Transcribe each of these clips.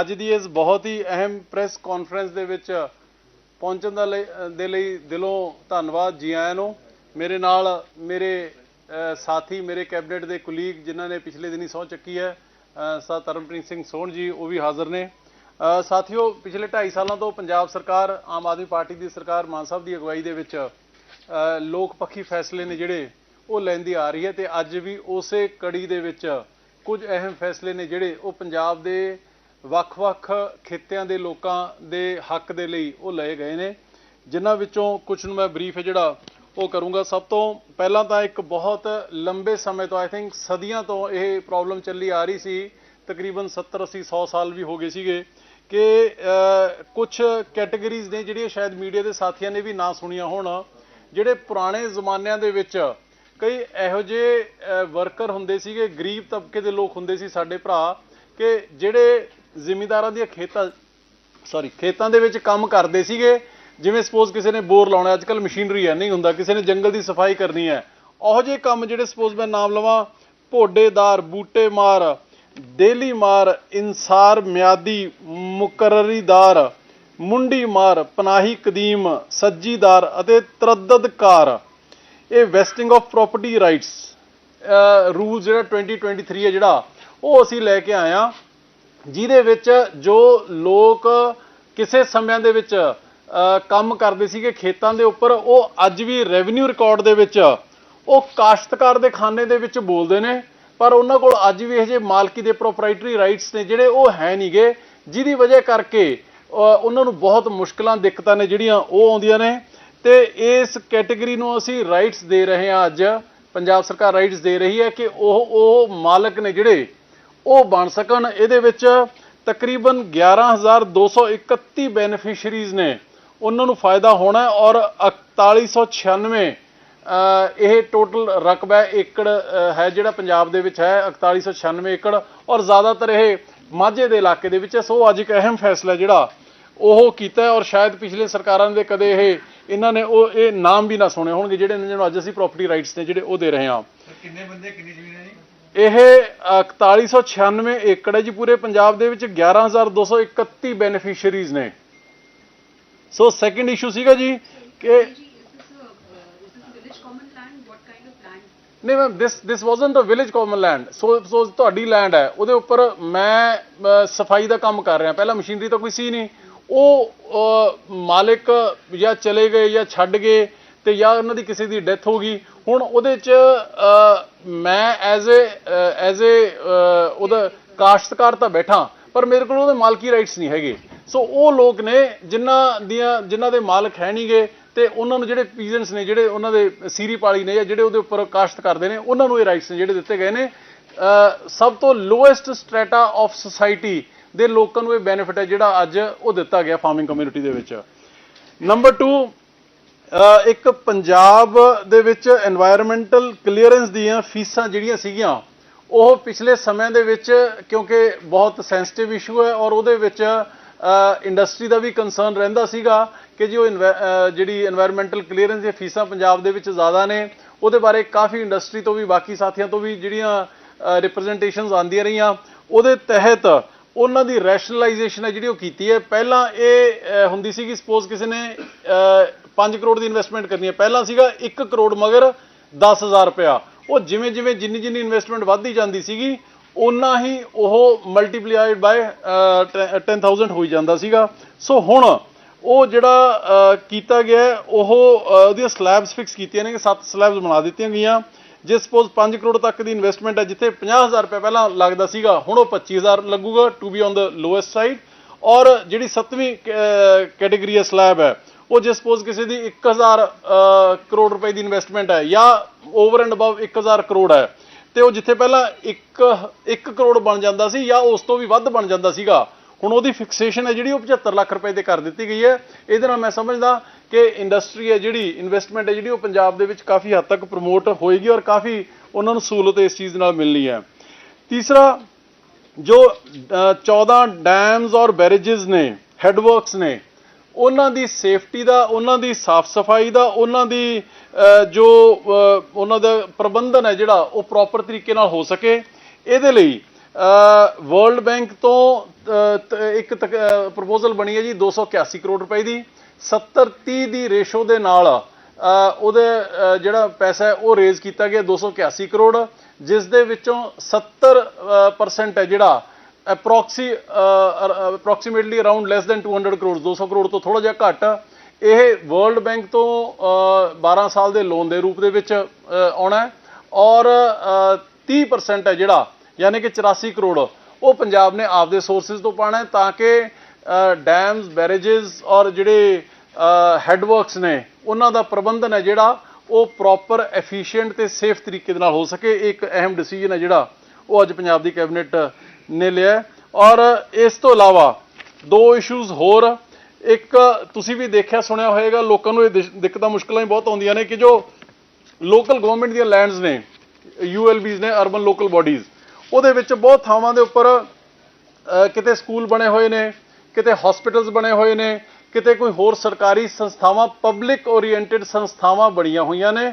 ਅੱਜ ਦੀ ਇਸ ਬਹੁਤ ਹੀ ਅਹਿਮ ਪ੍ਰੈਸ ਕਾਨਫਰੰਸ ਦੇ ਵਿੱਚ ਪਹੁੰਚਣ ਦਾ ਲਈ ਦੇ ਲਈ ਦਿਲੋਂ ਧੰਨਵਾਦ ਜੀ ਆਇਆਂ ਨੂੰ। ਮੇਰੇ ਨਾਲ ਮੇਰੇ ਸਾਥੀ ਮੇਰੇ ਕੈਬਨਿਟ ਦੇ ਕੁਲੀਗ ਜਿਨ੍ਹਾਂ ਨੇ ਪਿਛਲੇ ਦਿਨੀ ਸਹੁੰ ਚੱਕੀ ਹੈ ਅ, ਸਰ ਤਰਨਪ੍ਰੀਤ ਸਿੰਘ ਸੋਹਣ ਜੀ ਉਹ ਵੀ ਹਾਜ਼ਰ ਨੇ। ਸਾਥੀਓ ਪਿਛਲੇ 2.5 ਸਾਲਾਂ ਤੋਂ ਪੰਜਾਬ ਸਰਕਾਰ ਆਮ ਆਦਮੀ ਪਾਰਟੀ ਦੀ ਸਰਕਾਰ ਮਾਨ ਸਾਹਿਬ ਦੀ ਅਗਵਾਈ ਦੇ ਵਿੱਚ ਲੋਕ ਪੱਖੀ ਫੈਸਲੇ ਨੇ ਜਿਹੜੇ ਉਹ ਲੈਂਦੀ ਆ ਰਹੀ ਹੈ ਤੇ ਅੱਜ ਵੀ ਉਸੇ ਕੜੀ ਦੇ ਵਿੱਚ ਕੁਝ ਅਹਿਮ ਫੈਸਲੇ ਨੇ ਜਿਹੜੇ ਉਹ ਪੰਜਾਬ ਦੇ ਵੱਖ-ਵੱਖ ਖਿੱਤਿਆਂ ਦੇ ਲੋਕਾਂ ਦੇ ਹੱਕ ਦੇ ਲਈ ਉਹ ਲਏ ਗਏ ਨੇ। ਜਿਨ੍ਹਾਂ ਵਿੱਚੋਂ ਕੁਝ ਨੂੰ ਮੈਂ ਬਰੀਫ ਹੈ ਜਿਹੜਾ ਉਹ ਕਰੂੰਗਾ। ਸਭ ਤੋਂ ਪਹਿਲਾਂ ਤਾਂ ਇੱਕ ਬਹੁਤ ਲੰਬੇ ਸਮੇਂ ਤੋਂ ਆਈ ਥਿੰਕ ਸਦੀਆਂ ਤੋਂ ਇਹ ਪ੍ਰੋਬਲਮ ਚੱਲੀ ਆ ਰਹੀ ਸੀ। ਤਕਰੀਬਨ 70 80 100 ਸਾਲ ਵੀ ਹੋ ਗਏ ਸੀਗੇ ਕਿ ਕੁਝ ਕੈਟਾਗਰੀਜ਼ ਨੇ ਜਿਹੜੀਆਂ ਸ਼ਾਇਦ ਮੀਡੀਆ ਦੇ ਸਾਥੀਆਂ ਨੇ ਵੀ ਨਾ ਸੁਣੀਆਂ ਹੋਣ। ਜਿਹੜੇ ਪੁਰਾਣੇ ਜ਼ਮਾਨਿਆਂ ਦੇ ਵਿੱਚ ਕਈ ਇਹੋ ਜਿਹੇ ਵਰਕਰ ਹੁੰਦੇ ਸੀਗੇ, ਗਰੀਬ ਤਬਕੇ ਦੇ ਲੋਕ ਹੁੰਦੇ ਸੀ ਸਾਡੇ ਭਰਾ, ਕਿ ਜਿਹੜੇ ਜ਼ਿਮੀਦਾਰਾਂ ਦੀਆਂ ਖੇਤਾਂ ਸੌਰੀ ਖੇਤਾਂ ਦੇ ਵਿੱਚ ਕੰਮ ਕਰਦੇ ਸੀਗੇ। ਜਿਵੇਂ ਸਪੋਜ਼ ਕਿਸੇ ਨੇ ਬੋਰ ਲਾਉਣਾ ਅੱਜ ਕੱਲ ਮਸ਼ੀਨਰੀ ਹੈ, ਨਹੀਂ ਹੁੰਦਾ। ਕਿਸੇ ਨੇ ਜੰਗਲ ਦੀ ਸਫ਼ਾਈ ਕਰਨੀ ਹੈ। ਉਹੋ ਜਿਹੇ ਕੰਮ ਜਿਹੜੇ ਸਪੋਜ਼ ਮੈਂ ਨਾਮ ਲਵਾਂ, ਭੋਡੇਦਾਰ ਬੂਟੇ ਮਾਰ ਡੇਲੀ ਮਾਰ ਇਨਸਾਰ, ਮਿਆਦੀ, ਮੁਕਰਰੀਦਾਰ ਮੁੰਡੀ ਮਾਰ ਪਨਾਹੀ ਕਦੀਮ, ਸੱਜੀਦਾਰ ਅਤੇ ਤਰੱਦਦਕਾਰ। ਇਹ vesting of property rights rule ਜਿਹੜਾ 2023 ਹੈ ਜਿਹੜਾ, ਉਹ ਅਸੀਂ ਲੈ ਕੇ ਆਏ ਹਾਂ। ਜਿਹਦੇ ਵਿੱਚ ਜੋ ਲੋਕ ਕਿਸੇ ਸਮਿਆਂ ਦੇ ਵਿੱਚ ਕੰਮ ਕਰਦੇ ਸੀਗੇ ਖੇਤਾਂ ਦੇ ਉੱਪਰ, ਉਹ ਅੱਜ ਵੀ ਰੈਵਨਿਊ ਰਿਕਾਰਡ ਦੇ ਵਿੱਚ, ਉਹ ਕਾਸ਼ਤਕਾਰ ਦੇ ਖਾਨੇ ਦੇ ਵਿੱਚ ਬੋਲਦੇ ਨੇ, ਪਰ ਉਹਨਾਂ ਕੋਲ ਅੱਜ ਵੀ ਇਹ ਜੇ ਮਾਲਕੀ ਦੇ ਪ੍ਰੋਪਰਾਈਟਰੀ ਰਾਈਟਸ ਨੇ ਜਿਹੜੇ ਉਹ ਹੈ ਨਹੀਂਗੇ ਜਿਹਦੀ ਵਜ੍ਹਾ ਕਰਕੇ ਉਹਨਾਂ ਨੂੰ ਬਹੁਤ ਮੁਸ਼ਕਲਾਂ, ਦਿੱਕਤਾਂ ਨੇ ਜਿਹੜੀਆਂ ਉਹ ਆਉਂਦੀਆਂ ਨੇ। ਤੇ ਇਸ ਕੈਟਾਗਰੀ ਨੂੰ ਅਸੀਂ ਰਾਈਟਸ ਦੇ ਰਹੇ ਹਾਂ ਅੱਜ, ਪੰਜਾਬ ਸਰਕਾਰ ਰਾਈਟਸ ਦੇ ਰਹੀ ਹੈ ਕਿ ਉਹ ਉਹ ਮਾਲਕ ਨੇ ਜਿਹੜੇ ਉਹ ਬਣ ਸਕਣ। ਇਹਦੇ ਵਿੱਚ ਤਕਰੀਬਨ 11231 ਬੈਨੀਫੀਸ਼ੀਅਰੀਜ਼ ਨੇ। ਉਹਨਾਂ ਨੂੰ ਫਾਇਦਾ ਹੋਣਾ ਹੈ ਔਰ 4196 ਅਹ ਇਹ ਟੋਟਲ ਰਕਬਾ ਹੈ, ਏਕੜ ਹੈ ਜਿਹੜਾ ਪੰਜਾਬ ਦੇ ਵਿੱਚ ਹੈ 4196 ਏਕੜ। ਔਰ ਜ਼ਿਆਦਾਤਰ ਇਹ ਮਾਝੇ ਦੇ ਇਲਾਕੇ ਦੇ ਵਿੱਚ ਹੈ। ਸੋ ਅੱਜ ਇੱਕ ਅਹਿਮ ਫੈਸਲਾ ਜਿਹੜਾ ਉਹ ਕੀਤਾ ਔਰ ਸ਼ਾਇਦ ਪਿਛਲੇ ਸਰਕਾਰਾਂ ਦੇ ਕਦੇ ਇਹ ਇਹਨਾਂ ਨੇ ਉਹ ਇਹ ਨਾਮ ਵੀ ਨਾ ਸੁਣੇ ਹੋਣਗੇ ਜਿਹੜੇ ਇਹਨਾਂ ਨੂੰ ਅੱਜ ਅਸੀਂ ਪ੍ਰਾਪਰਟੀ ਰਾਈਟਸ ਨੇ ਜਿਹੜੇ ਉਹ ਦੇ ਰਹੇ ਹਾਂ। ਕਿੰਨੇ ਬੰਦੇ ਕਿੰਨੀ ਜ਼ਮੀਨ ਹੈ ਜੀ? ਇਹ 4196 ਏਕੜ ਹੈ ਜੀ ਪੂਰੇ ਪੰਜਾਬ ਦੇ ਵਿੱਚ 11231 ਬੈਨੀਫੀਸ਼ੀਅਰੀਜ਼ ਨੇ। ਸੋ ਸੈਕੰਡ ਇਸ਼ੂ ਸੀਗਾ ਜੀ ਕਿ? ਨਹੀਂ ma'am this this wasn't a village common land so so ਤੁਹਾਡੀ ਲੈਂਡ ਹੈ ਉਹਦੇ ਉੱਪਰ ਮੈਂ ਸਫ਼ਾਈ ਦਾ ਕੰਮ ਕਰ ਰਿਹਾ। ਪਹਿਲਾਂ ਮਸ਼ੀਨਰੀ ਤਾਂ ਕੋਈ ਸੀ ਨਹੀਂ। ਉਹ ਮਾਲਕ ਜਾਂ ਚਲੇ ਗਏ ਜਾਂ ਛੱਡ ਗਏ ਤੇ ਜਾਂ ਉਹਨਾਂ ਦੀ ਕਿਸੇ ਦੀ ਡੈਥ ਹੋ ਗਈ ਹੁਣ ਉਹਦੇ ਚ ਮੈਂ ਐਜ਼ ਅ ਐਜ਼ ਅ, ਉਹਦਾ ਕਾਸ਼ਤਕਾਰ ਤਾਂ ਬੈਠਾ, ਪਰ ਮੇਰੇ ਕੋਲ ਉਹਦੇ ਮਾਲਕੀ ਰਾਈਟਸ ਨਹੀਂ ਹੈਗੇ। ਸੋ ਉਹ ਲੋਕ ਨੇ ਜਿਨ੍ਹਾਂ ਦੀਆਂ ਜਿਨ੍ਹਾਂ ਦੇ ਮਾਲਕ ਹੈ ਨਹੀਂਗੇ ਤੇ ਉਹਨਾਂ ਨੂੰ ਜਿਹੜੇ ਪੀਜਨਸ ਨੇ, ਜਿਹੜੇ ਉਹਨਾਂ ਦੇ ਸੀਰੀ ਪਾਲੀ ਨੇ ਜਾਂ ਜਿਹੜੇ ਉਹਦੇ ਉੱਪਰ ਕਾਸ਼ਤ ਕਰਦੇ ਨੇ, ਉਹਨਾਂ ਨੂੰ ਇਹ ਰਾਈਟਸ ਨੇ ਜਿਹੜੇ ਦਿੱਤੇ ਗਏ ਨੇ। ਸਭ ਤੋਂ ਲੋਐਸਟ ਸਟ੍ਰੈਟਾ ਆਫ ਸੁਸਾਇਟੀ ਦੇ ਲੋਕਾਂ ਨੂੰ ਇਹ ਬੈਨੀਫਿਟ ਹੈ ਜਿਹੜਾ ਅੱਜ ਉਹ ਦਿੱਤਾ ਗਿਆ ਫਾਰਮਿੰਗ ਕਮਿਊਨਿਟੀ ਦੇ ਵਿੱਚ। ਨੰਬਰ 2 ਇੱਕ ਪੰਜਾਬ ਦੇ ਵਿੱਚ এনवायरमेंटल ਕਲੀਅਰੈਂਸ ਦੀਆਂ ਫੀਸਾਂ ਜਿਹੜੀਆਂ ਸੀਗੀਆਂ, ਉਹ ਪਿਛਲੇ ਸਮਿਆਂ ਦੇ ਵਿੱਚ ਕਿਉਂਕਿ ਬਹੁਤ ਸੈਂਸਿਟਿਵ ਇਸ਼ੂ ਹੈ ਔਰ ਉਹਦੇ ਵਿੱਚ ਇੰਡਸਟਰੀ ਦਾ ਵੀ ਕੰਸਰਨ ਰਹਿੰਦਾ ਸੀਗਾ ਕਿ ਜੀ ਉਹ ਜਿਹੜੀ এনवायरमेंटल ਕਲੀਅਰੈਂਸ ਦੀਆਂ ਫੀਸਾਂ ਪੰਜਾਬ ਦੇ ਵਿੱਚ ਜ਼ਿਆਦਾ ਨੇ, ਉਹਦੇ ਬਾਰੇ ਕਾਫੀ ਇੰਡਸਟਰੀ ਤੋਂ ਵੀ, ਬਾਕੀ ਸਾਥੀਆਂ ਤੋਂ ਵੀ ਜਿਹੜੀਆਂ ਰਿਪਰੈਜ਼ੈਂਟੇਸ਼ਨਸ ਆਂਦੀਆਂ ਰਹੀਆਂ। ਉਹਦੇ ਤਹਿਤ ਉਹਨਾਂ ਦੀ ਰੈਸ਼ਨਲਾਈਜੇਸ਼ਨ ਹੈ ਜਿਹੜੀ ਉਹ ਕੀਤੀ ਹੈ। ਪਹਿਲਾਂ ਇਹ ਹੁੰਦੀ ਸੀ ਕਿ ਸਪੋਜ਼ ਕਿਸੇ ਨੇ 5 ਕਰੋੜ ਦੀ ਇਨਵੈਸਟਮੈਂਟ ਕਰਨੀ ਹੈ। ਪਹਿਲਾਂ ਸੀਗਾ 1 ਕਰੋੜ ਮਗਰ 10000 ਰੁਪਇਆ। ਉਹ ਜਿਵੇਂ ਜਿਵੇਂ ਜਿੰਨੀ ਜਿੰਨੀ ਇਨਵੈਸਟਮੈਂਟ ਵੱਧਦੀ ਜਾਂਦੀ ਸੀਗੀ ਉਨਾ ਹੀ ਉਹ ਮਲਟੀਪਲਾਈਡ ਬਾਈ 10000 ਹੋਈ ਜਾਂਦਾ ਸੀਗਾ। ਸੋ ਹੁਣ ਉਹ ਜਿਹੜਾ ਕੀਤਾ ਗਿਆ ਉਹ ਉਹਦੀਆਂ ਸਲੈਬਸ ਫਿਕਸ ਕੀਤੀਆਂ ਨੇ ਕਿ 7 ਸਲੈਬਸ ਬਣਾ ਦਿੱਤੀਆਂ ਗਈਆਂ। ਜੇ ਸਪੋਜ਼ 5 ਕਰੋੜ ਤੱਕ ਦੀ ਇਨਵੈਸਟਮੈਂਟ ਹੈ, ਜਿੱਥੇ 50000 ਰੁਪਏ ਪਹਿਲਾਂ ਲੱਗਦਾ ਸੀਗਾ, ਹੁਣ ਉਹ 25000 ਲੱਗੂਗਾ to be on the lowest side ਔਰ ਜਿਹੜੀ ਸੱਤਵੀਂ ਕੈਟਾਗਰੀ ਹੈ ਸਲੈਬ ਹੈ ਉਹ ਜੇ ਸਪੋਜ਼ ਕਿਸੇ ਦੀ 1000 ਅਹ, ਕਰੋੜ ਰੁਪਏ ਦੀ ਇਨਵੈਸਟਮੈਂਟ ਹੈ ਜਾਂ ਓਵਰ ਐਂਡ ਅਬਵ 1000 ਕਰੋੜ ਹੈ ਤੇ ਉਹ ਜਿੱਥੇ ਪਹਿਲਾਂ 1 1 ਕਰੋੜ ਬਣ ਜਾਂਦਾ ਸੀ ਜਾਂ ਉਸ ਤੋਂ ਵੀ ਵੱਧ ਬਣ ਜਾਂਦਾ ਸੀਗਾ ਹੁਣ ਉਹਦੀ ਫਿਕਸੇਸ਼ਨ ਹੈ ਜਿਹੜੀ ਉਹ 75 ਲੱਖ ਰੁਪਏ ਤੇ ਕਰ ਦਿੱਤੀ ਗਈ ਹੈ। ਇਹਦੇ ਨਾਲ ਮੈਂ ਸਮਝਦਾ ਕਿ ਇੰਡਸਟਰੀ ਹੈ ਜਿਹੜੀ ਇਨਵੈਸਟਮੈਂਟ ਹੈ ਜਿਹੜੀ ਉਹ ਪੰਜਾਬ ਦੇ ਵਿੱਚ ਕਾਫੀ ਹੱਦ ਤੱਕ ਪ੍ਰਮੋਟ ਹੋਏਗੀ ਔਰ ਕਾਫੀ ਉਹਨਾਂ ਨੂੰ ਸਹੂਲਤ ਇਸ ਚੀਜ਼ ਨਾਲ ਮਿਲਣੀ ਹੈ। ਤੀਸਰਾ ਜੋ ਅ, 14 ਡੈਮਸ ਔਰ ਬੈਰੇजेस ਨੇ ਹੈਡਵਰਕਸ ਨੇ ਉਹਨਾਂ ਦੀ ਸੇਫਟੀ ਦਾ ਉਹਨਾਂ ਦੀ ਸਾਫ਼ ਸਫ਼ਾਈ ਦਾ ਉਹਨਾਂ ਦੀ ਜੋ ਉਹਨਾਂ ਦਾ ਪ੍ਰਬੰਧਨ ਹੈ ਜਿਹੜਾ ਉਹ ਪ੍ਰੋਪਰ ਤਰੀਕੇ ਨਾਲ ਹੋ ਸਕੇ। ਇਹਦੇ ਲਈ ਵਰਲਡ ਬੈਂਕ ਤੋਂ ਅ, ਤ- ਇੱਕ ਪ੍ਰਪੋਜ਼ਲ ਬਣੀ ਹੈ ਜੀ 281 ਕਰੋੜ ਰੁਪਏ ਦੀ। 70 30 ਦੀ ਰੇਸ਼ੋ ਦੇ ਨਾਲ ਉਹਦੇ ਜਿਹੜਾ ਪੈਸਾ ਹੈ ਉਹ ਰੇਜ਼ ਕੀਤਾ ਗਿਆ 281 ਕਰੋੜ। ਜਿਸ ਦੇ ਵਿੱਚੋਂ 70% ਹੈ ਜਿਹੜਾ approxi approximately around less than 200 crore 200 crore ਤੋਂ ਥੋੜਾ ਜਿਹਾ ਘੱਟ। ਇਹ ਵਰਲਡ ਬੈਂਕ ਤੋਂ ਅ, 12 ਸਾਲ ਦੇ ਲੋਨ ਦੇ ਰੂਪ ਦੇ ਵਿੱਚ ਆਉਣਾ ਔਰ ਅ, 30% ਹੈ ਜਿਹੜਾ ਯਾਨੀ ਕਿ 84 ਕਰੋੜ ਉਹ ਪੰਜਾਬ ਨੇ ਆਪਦੇ ਸੋਰਸਸ ਤੋਂ ਪਾਣਾ ਹੈ ਤਾਂ ਕਿ ਡੈਮਸ ਬੈਰੇजेस ਔਰ ਜਿਹੜੇ ਹੈਡਵਰਕਸ ਨੇ ਉਹਨਾਂ ਦਾ ਪ੍ਰਬੰਧਨ ਹੈ ਜਿਹੜਾ ਉਹ ਪ੍ਰੋਪਰ ਐਫੀਸ਼ੀਐਂਟ ਤੇ ਸੇਫ ਤਰੀਕੇ ਦੇ ਨਾਲ ਹੋ ਸਕੇ। ਇਹ ਇੱਕ ਅਹਿਮ ਡਿਸੀਜਨ ਹੈ ਜਿਹੜਾ ਉਹ ਅੱਜ ਪੰਜਾਬ ਦੀ ਕੈਬਨਿਟ ਨੇ ਲਿਆ ਔਰ ਇਸ ਤੋਂ ਇਲਾਵਾ ਦੋ ਇਸ਼ੂਜ਼ ਹੋਰ। ਇੱਕ ਤੁਸੀਂ ਵੀ ਦੇਖਿਆ, ਸੁਣਿਆ ਹੋਵੇਗਾ ਲੋਕਾਂ ਨੂੰ ਇਹ ਦਿੱਕਤਾਂ, ਮੁਸ਼ਕਲਾਂ ਹੀ ਬਹੁਤ ਆਉਂਦੀਆਂ ਨੇ ਕਿ ਜੋ ਲੋਕਲ ਗਵਰਨਮੈਂਟ ਦੀਆਂ ਲੈਂਡਸ ਨੇ ਯੂਐਲਬੀਜ਼ ਨੇ ਅਰਬਨ ਲੋਕਲ ਬਾਡੀਜ਼ ਉਹਦੇ ਵਿੱਚ ਬਹੁਤ ਥਾਵਾਂ ਦੇ ਉੱਪਰ ਕਿਤੇ ਸਕੂਲ ਬਣੇ ਹੋਏ ਨੇ, ਕਿਤੇ ਹਸਪੀਟਲਸ ਬਣੇ ਹੋਏ ਨੇ, ਕਿਤੇ ਕੋਈ ਹੋਰ ਸਰਕਾਰੀ ਸੰਸਥਾਵਾਂ ਪਬਲਿਕ ਓਰੀਐਂਟਡ ਸੰਸਥਾਵਾਂ ਬਣੀਆਂ ਹੋਈਆਂ ਨੇ।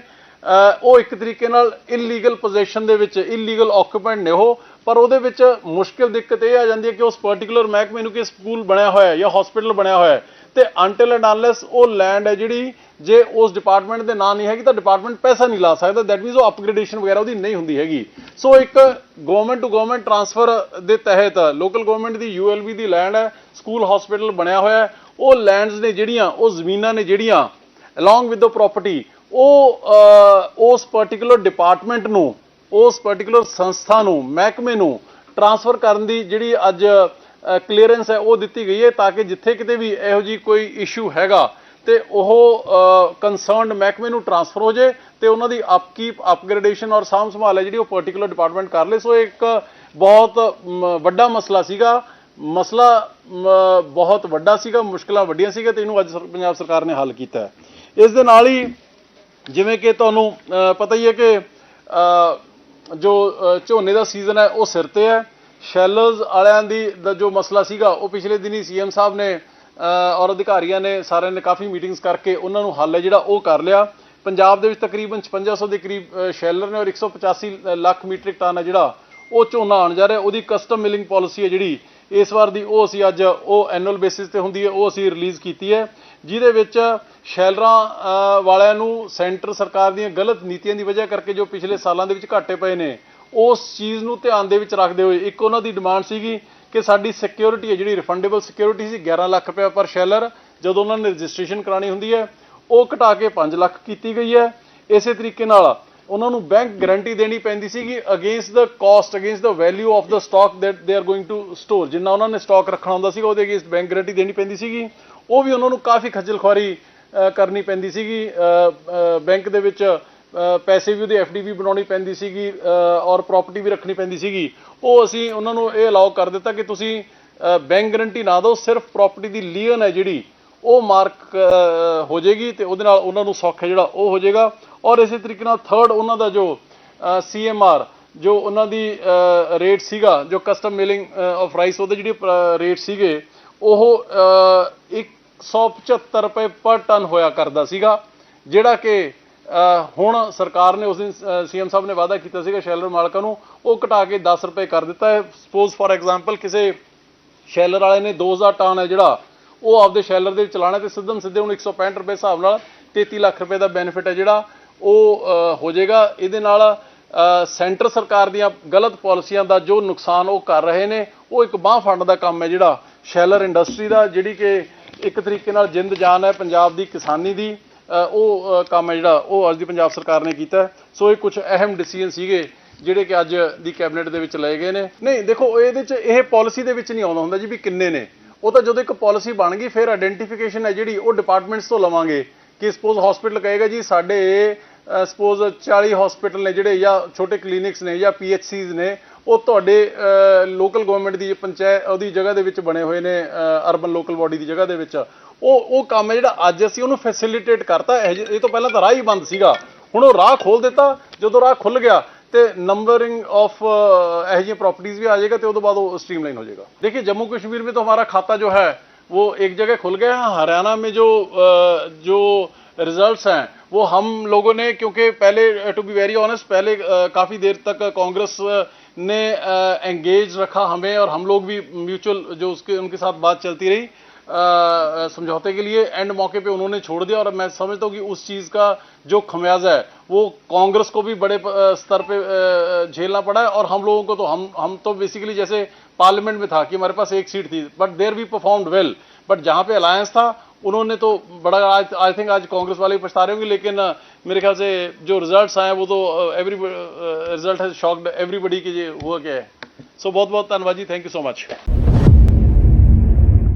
ਉਹ ਇੱਕ ਤਰੀਕੇ ਨਾਲ ਇਲੀਗਲ ਪੋਜੀਸ਼ਨ ਦੇ ਵਿੱਚ ਇਲੀਗਲ ਆਕੂਪੈਂਟ ਨੇ ਉਹ, ਪਰ ਉਹਦੇ ਵਿੱਚ ਮੁਸ਼ਕਿਲ ਦਿੱਕਤ ਇਹ ਆ ਜਾਂਦੀ ਹੈ ਕਿ ਉਸ ਪਾਰਟਿਕੂਲਰ ਮਹਿਕਮੇ ਨੂੰ ਕਿ ਸਕੂਲ ਬਣਿਆ ਹੋਇਆ ਹੈ ਜਾਂ ਹਸਪੀਟਲ ਬਣਿਆ ਹੋਇਆ ਹੈ। ਤੇ ਅੰਟਿਲ ਐਂਡ ਅਨਲੈਸ ਉਹ ਲੈਂਡ ਹੈ ਜਿਹੜੀ, ਜੇ ਉਸ ਡਿਪਾਰਟਮੈਂਟ ਦੇ ਨਾਂ ਨਹੀਂ ਹੈਗੀ ਤਾਂ ਡਿਪਾਰਟਮੈਂਟ ਪੈਸਾ ਨਹੀਂ ਲਾ ਸਕਦਾ। ਦੈਟ ਮੀਨਸ ਉਹ ਅਪਗ੍ਰੇਡੇਸ਼ਨ ਵਗੈਰਾ ਉਹਦੀ ਨਹੀਂ ਹੁੰਦੀ ਹੈਗੀ। ਸੋ ਇੱਕ ਗਵਰਨਮੈਂਟ ਟੂ ਗਵਰਨਮੈਂਟ ਟ੍ਰਾਂਸਫਰ ਦੇ ਤਹਿਤ ਲੋਕਲ ਗਵਰਨਮੈਂਟ ਦੀ ਯੂਐਲਬੀ ਦੀ ਲੈਂਡ ਹੈ ਸਕੂਲ ਹਸਪੀਟਲ ਬਣਿਆ ਹੋਇਆ ਉਹ ਲੈਂਡਸ ਨੇ ਜਿਹੜੀਆਂ, ਉਹ ਜ਼ਮੀਨਾਂ ਨੇ ਜਿਹੜੀਆਂ ਅਲੋਂਗ ਵਿਦ the property ਉਹ ਉਸ ਪਾਰਟਿਕੂਲਰ ਡਿਪਾਰਟਮੈਂਟ ਨੂੰ, ਉਸ ਪਾਰਟਿਕੂਲਰ ਸੰਸਥਾ ਨੂੰ, ਮਹਿਕਮੇ ਨੂੰ ਟਰਾਂਸਫਰ ਕਰਨ ਦੀ ਜਿਹੜੀ ਅੱਜ ਕਲੀਅਰੈਂਸ ਹੈ, ਉਹ ਦਿੱਤੀ ਗਈ ਹੈ ਤਾਂ ਕਿ ਜਿੱਥੇ ਕਿਤੇ ਵੀ ਇਹੋ ਜੀ ਕੋਈ ਇਸ਼ੂ ਹੈਗਾ ਤੇ ਉਹ ਕੰਸਰਨਡ ਮਹਿਕਮੇ ਨੂੰ ਟਰਾਂਸਫਰ ਹੋ ਜੇ ਤੇ ਉਹਨਾਂ ਦੀ ਅਪਕੀਪ ਅਪਗ੍ਰੇਡੇਸ਼ਨ ਔਰ ਸਾਂਭ ਸੰਭਾਲ ਹੈ ਜਿਹੜੀ ਉਹ ਪਾਰਟਿਕੂਲਰ ਡਿਪਾਰਟਮੈਂਟ ਕਰ ਲੇ ਸੋ ਇਹ ਇੱਕ ਬਹੁਤ ਵੱਡਾ ਮਸਲਾ ਸੀਗਾ। ਮਸਲਾ ਬਹੁਤ ਵੱਡਾ ਸੀਗਾ, ਮੁਸ਼ਕਲਾਂ ਵੱਡੀਆਂ ਸੀਗਾ ਤੇ ਇਹਨੂੰ ਅੱਜ ਪੰਜਾਬ ਸਰਕਾਰ ਨੇ ਹੱਲ ਕੀਤਾ ਇਸ ਦੇ ਨਾਲ ਹੀ ਜਿਵੇਂ ਕਿ ਤੁਹਾਨੂੰ ਪਤਾ ਹੀ ਹੈ ਕਿ ਜੋ ਝੋਨੇ ਦਾ ਸੀਜ਼ਨ ਹੈ, ਉਹ ਸਿਰ ਤੇ ਹੈ। ਸ਼ੈਲਰਸ ਵਾਲਿਆਂ ਦੀ ਦਾ, ਜੋ ਮਸਲਾ ਸੀਗਾ, ਉਹ ਪਿਛਲੇ ਦਿਨੀ ਸੀਐਮ ਸਾਹਿਬ ਨੇ ਔਰ ਅਧਿਕਾਰੀਆਂ ਨੇ, ਸਾਰਿਆਂ ਨੇ ਕਾਫੀ ਮੀਟਿੰਗਸ ਕਰਕੇ ਉਹਨਾਂ ਨੂੰ ਹੱਲ ਹੈ ਜਿਹੜਾ ਉਹ ਕਰ ਲਿਆ। ਪੰਜਾਬ ਦੇ ਵਿੱਚ ਤਕਰੀਬਨ 5600 ਦੇ ਕਰੀਬ ਸ਼ੈਲਰ ਨੇ ਔਰ 185 ਲੱਖ ਮੀਟ੍ਰਿਕ ਟਨ ਹੈ ਜਿਹੜਾ, ਉਹ ਝੋਨਾ ਆਉਣ ਜਾ ਰਿਹਾ। ਉਹਦੀ ਕਸਟਮ ਮਿਲਿੰਗ ਪਾਲਿਸੀ ਹੈ ਜਿਹੜੀ, ਇਸ ਵਾਰ ਦੀ ਉਹ ਅਸੀਂ ਅੱਜ, ਉਹ ਐਨੂਅਲ ਬੇਸਿਸ ਤੇ ਹੁੰਦੀ ਹੈ, ਉਹ ਅਸੀਂ ਰਿਲੀਜ਼ ਕੀਤੀ ਹੈ। ਜਿਹਦੇ ਵਿੱਚ ਸ਼ੈਲਰਾਂ ਵਾਲਿਆਂ ਨੂੰ ਸੈਂਟਰ ਸਰਕਾਰ ਦੀਆਂ ਗਲਤ ਨੀਤੀਆਂ ਦੀ ਵਜ੍ਹਾ ਕਰਕੇ ਜੋ ਪਿਛਲੇ ਸਾਲਾਂ ਦੇ ਵਿੱਚ ਘਾਟੇ ਪਏ ਨੇ, ਉਸ ਚੀਜ਼ ਨੂੰ ਧਿਆਨ ਦੇ ਵਿੱਚ ਰੱਖਦੇ ਹੋਏ ਇੱਕ ਉਹਨਾਂ ਦੀ ਡਿਮਾਂਡ ਸੀਗੀ ਕਿ ਸਾਡੀ ਸਿਕਿਉਰਿਟੀ ਹੈ, ਜਿਹੜੀ ਰਿਫੰਡੇਬਲ ਸਿਕਿਉਰਿਟੀ ਸੀ 11 ਲੱਖ ਰੁਪਏ ਪਰ ਸ਼ੈਲਰ, ਜਦੋਂ ਉਹਨਾਂ ਨੇ ਰਜਿਸਟ੍ਰੇਸ਼ਨ ਕਰਾਣੀ ਹੁੰਦੀ ਹੈ, ਉਹ ਘਟਾ ਕੇ 5 ਲੱਖ ਕੀਤੀ ਗਈ ਹੈ। ਇਸੇ ਤਰੀਕੇ ਨਾਲ ਉਹਨਾਂ ਨੂੰ ਬੈਂਕ ਗਾਰੰਟੀ ਦੇਣੀ ਪੈਂਦੀ ਸੀਗੀ against the cost against the value of the stock that they are going to store ਜਿੰਨਾ ਉਹਨਾਂ ਨੇ ਸਟਾਕ ਰੱਖਣਾ ਹੁੰਦਾ ਸੀਗਾ, ਉਹਦੇ ਅਗੇਂਸਟ ਬੈਂਕ ਗਾਰੰਟੀ ਦੇਣੀ ਪੈਂਦੀ ਸੀਗੀ। ਉਹ ਵੀ ਉਹਨਾਂ ਨੂੰ ਕਾਫੀ ਖੱਜਲ ਖੁਆਰੀ ਕਰਨੀ ਪੈਂਦੀ ਸੀਗੀ। ਬੈਂਕ ਦੇ ਵਿੱਚ ਪੈਸੇ ਵੀ ਉਹਦੀ ਐਫਡੀ ਵੀ ਬਣਾਉਣੀ ਪੈਂਦੀ ਸੀਗੀ ਔਰ ਪ੍ਰਾਪਰਟੀ ਵੀ ਰੱਖਣੀ ਪੈਂਦੀ ਸੀਗੀ। ਉਹ ਅਸੀਂ ਉਹਨਾਂ ਨੂੰ ਇਹ ਅਲਾਉ ਕਰ ਦਿੱਤਾ ਕਿ ਤੁਸੀਂ ਬੈਂਕ ਗਰੰਟੀ ਨਾ ਦਿਓ ਸਿਰਫ ਪ੍ਰਾਪਰਟੀ ਦੀ ਲੀਅਨ ਹੈ ਜਿਹੜੀ ਉਹ ਮਾਰਕ ਹੋ ਜਾਏਗੀ ਤੇ ਉਹਦੇ ਨਾਲ ਉਹਨਾਂ ਨੂੰ ਸੌਖ ਹੈ ਜਿਹੜਾ ਉਹ ਹੋ ਜਾਏਗਾ। ਔਰ ਇਸੇ ਤਰੀਕੇ ਨਾਲ ਥਰਡ ਉਹਨਾਂ ਦਾ ਜੋ ਸੀਐਮਆਰ ਜੋ ਉਹਨਾਂ ਦੀ ਰੇਟ ਸੀਗਾ ਜੋ ਕਸਟਮ ਮਿਲਿੰਗ ਆਫ ਰਾਈਸ ਉਹਦੇ ਜਿਹੜੇ ਰੇਟ ਸੀਗੇ ਉਹ ਅਹ, 175 ਰੁਪਏ ਪਰ ਟਨ ਹੋਇਆ ਕਰਦਾ ਸੀਗਾ, ਜਿਹੜਾ ਕਿ ਹੁਣ ਸਰਕਾਰ ਨੇ ਉਸ ਦਿਨ ਸੀਐਮ ਸਾਹਿਬ ਨੇ ਵਾਅਦਾ ਕੀਤਾ ਸੀਗਾ ਸ਼ੈਲਰ ਮਾਲਕਾਂ ਨੂੰ, ਉਹ ਘਟਾ ਕੇ 10 ਰੁਪਏ ਕਰ ਦਿੱਤਾ ਹੈ। ਸਪੋਜ਼ ਫॉर ਐਗਜ਼ਾਮਪਲ ਕਿਸੇ ਸ਼ੈਲਰ ਵਾਲੇ ਨੇ 2000 ਟਨ ਹੈ ਜਿਹੜਾ, ਉਹ ਆਪਦੇ ਸ਼ੈਲਰ ਦੇ ਵਿੱਚ ਚਲਾਣਾ ਤੇ ਸਿੱਧਮ ਸਿੱਧੇ ਹੁਣ 165 ਰੁਪਏ ਹਿਸਾਬ ਨਾਲ 33 ਲੱਖ ਰੁਪਏ ਦਾ ਬੈਨੀਫਿਟ ਹੈ ਜਿਹੜਾ, ਉਹ ਹੋ ਜਾਏਗਾ। ਇਹਦੇ ਨਾਲ ਸੈਂਟਰ ਸਰਕਾਰ ਦੀਆਂ ਗਲਤ ਪਾਲਿਸੀਆਂ ਦਾ ਜੋ ਨੁਕਸਾਨ ਉਹ ਕਰ ਰਹੇ ਨੇ, ਉਹ ਇੱਕ ਬਾਹ ਫੰਡ ਦਾ ਕੰਮ ਹੈ ਜਿਹੜਾ, ਸ਼ੈਲਰ ਇੰਡਸਟਰੀ ਦਾ, ਜਿਹੜੀ ਕਿ ਇੱਕ ਤਰੀਕੇ ਨਾਲ ਜਿੰਦ ਜਾਨ ਹੈ ਪੰਜਾਬ ਦੀ ਕਿਸਾਨੀ ਦੀ। ਉਹ ਕੰਮ ਹੈ ਜਿਹੜਾ, ਉਹ ਅੱਜ ਦੀ ਪੰਜਾਬ ਸਰਕਾਰ ਨੇ ਕੀਤਾ ਸੋ ਇਹ ਕੁਝ ਅਹਿਮ ਡਿਸੀਜਨ ਸੀਗੇ, ਜਿਹੜੇ ਕਿ ਅੱਜ ਦੀ ਕੈਬਨਿਟ ਦੇ ਵਿੱਚ ਲਏ ਗਏ ਨੇ। ਨਹੀਂ, ਦੇਖੋ, ਇਹਦੇ ਚ ਇਹ ਪਾਲਿਸੀ ਦੇ ਵਿੱਚ ਨਹੀਂ ਆਉਂਦਾ ਹੁੰਦਾ ਜੀ ਵੀ ਕਿੰਨੇ ਨੇ। ਉਹ ਤਾਂ ਜਦੋਂ ਇੱਕ ਪਾਲਿਸੀ ਬਣ ਗਈ, ਫਿਰ ਆਇਡੈਂਟੀਫਿਕੇਸ਼ਨ ਹੈ ਜਿਹੜੀ, ਉਹ ਡਿਪਾਰਟਮੈਂਟਸ ਤੋਂ ਲਵਾਂਗੇ ਕਿ ਸਪੋਜ਼ ਹਸਪੀਟਲ ਕਹੇਗਾ ਜੀ, ਸਾਡੇ ਸਪੋਜ਼ 40 ਹਸਪੀਟਲ ਨੇ ਜਿਹੜੇ, ਜਾਂ ਛੋਟੇ ਕਲੀਨਿਕਸ ਨੇ, ਜਾਂ ਪੀਐਚਸੀਜ਼ ਨੇ ਉਹ ਤੁਹਾਡੇ ਲੋਕਲ ਗਵਰਨਮੈਂਟ ਦੀ ਪੰਚਾਇਤ, ਉਹਦੀ ਜਗ੍ਹਾ ਦੇ ਵਿੱਚ ਬਣੇ ਹੋਏ ਨੇ ਅਰਬਨ ਲੋਕਲ ਬਾਡੀ ਦੀ ਜਗ੍ਹਾ ਦੇ ਵਿੱਚ। ਉਹ ਉਹ ਕੰਮ ਹੈ ਜਿਹੜਾ ਅੱਜ ਅਸੀਂ ਉਹਨੂੰ ਫੈਸਿਲਿਟੇਟ ਕਰਤਾ। ਇਹ ਤੋਂ ਪਹਿਲਾਂ ਤਾਂ ਰਾਹ ਹੀ ਬੰਦ ਸੀਗਾ। ਹੁਣ ਉਹ ਰਾਹ ਖੋਲ ਦਿੱਤਾ। ਜਦੋਂ ਰਾਹ ਖੁੱਲ ਗਿਆ ਤੇ ਨੰਬਰਿੰਗ ਆਫ ਇਹ ਜਿਹੀ ਪ੍ਰੋਪਰਟੀਜ਼ ਵੀ ਆ ਜਾਏਗਾ ਤੇ ਉਦੋਂ ਬਾਅਦ ਉਹ ਸਟ੍ਰੀਮਲਾਈਨ ਹੋ ਜਾਏਗਾ। देखिए ਜੰਮੂ ਕਸ਼ਮੀਰ में ਤਾਂ ਹਮਾਰਾ ਖਾਤਾ ਜੋ ਹੈ, ਉਹ ਇੱਕ ਜਗ੍ਹਾ खुल ਗਿਆ ਹਰਿਆਣਾ हरियाणा ਜੋ जो जो रिजल्ट्स हैं वो हम लोगों ने क्योंकि पहले टू बी वेरी ऑनेस्ट पहले काफ़ी देर तक ने एंगेज रखा हमें और हम लोग भी म्यूचुअल जो उसके, उनके साथ बात चलती रही। समझौते के लिए एंड मौके पे उन्होंने छोड़ दिया और मैं समझता हूँ कि उस चीज़ का जो खमियाजा है, वो कांग्रेस को भी बड़े स्तर पे झेलना पड़ा है और हम लोगों को तो हम हम तो बेसिकली जैसे पार्लियामेंट में था कि हमारे पास एक सीट थी बट देर भी परफॉर्म्ड वेल बट जहाँ पे अलायंस था उन्होंने तो बड़ा, आज आई थिंक आज कांग्रेस वाले भी पछता रहे होंगे, लेकिन मेरे ख्याल से जो रिजल्ट्स आए वो तो एवरी रिज़ल्ट है शॉक्ड एवरीबडी के हुआ क्या है। सो बहुत बहुत धन्यवाद जी थैंक यू सो मच